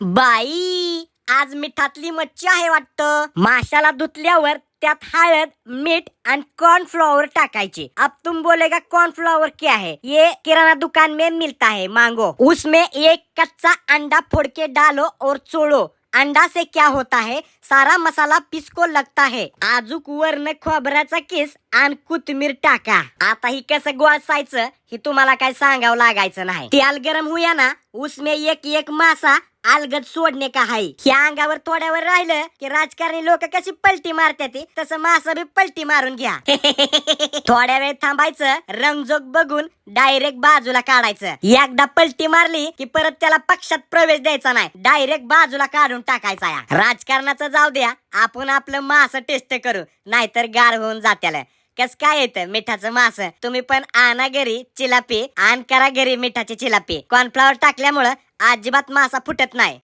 बाई आज मिठातली मच्छी आहे वाटतं. माशाला धुतल्यावर त्यात हळद मीठ आणि कॉर्नफ्लॉवर टाकायचे. अब तुम बोलेगा कॉर्नफ्लॉवर क्या है ये किराना दुकान में मिलता है मांगो. उसमें एक कच्चा अंडा फोड़ के डालो और चोळो. अंडा से क्या होता है? सारा मसाला पिसको लगता है. आजूक वर्ण खोबऱ्याचा किस आणि कोथिंबीर टाका. आता ही कसं गोळसायचं हे तुम्हाला काय सांगावं लागायचं नाही. तेल गरम हुया ना उसमें एक एक मासा अलगद सोडणे का हाय? ह्या अंगावर थोड्यावर राहिलं की राजकारणी लोक कशी पलटी मारतात तसं मासा बी पलटी मारून घ्या. थोड्या वेळ थांबायचं रंगजोग बघून डायरेक्ट बाजूला काढायचं. एकदा पलटी मारली की परत त्याला पक्षात प्रवेश द्यायचा नाही. डायरेक्ट बाजूला काढून टाकायचा या. राजकारणाचं जाऊ द्या आपण आपलं मास टेस्ट करू नाहीतर गार होऊन जात्याला. कस काय येतं मिठाचं मास? तुम्ही पण आणा घरी चिलापी आण करा घरी मिठाची चिलापी. कॉर्नफ्लॉवर टाकल्यामुळं अजिबात मासा फुटत नाही.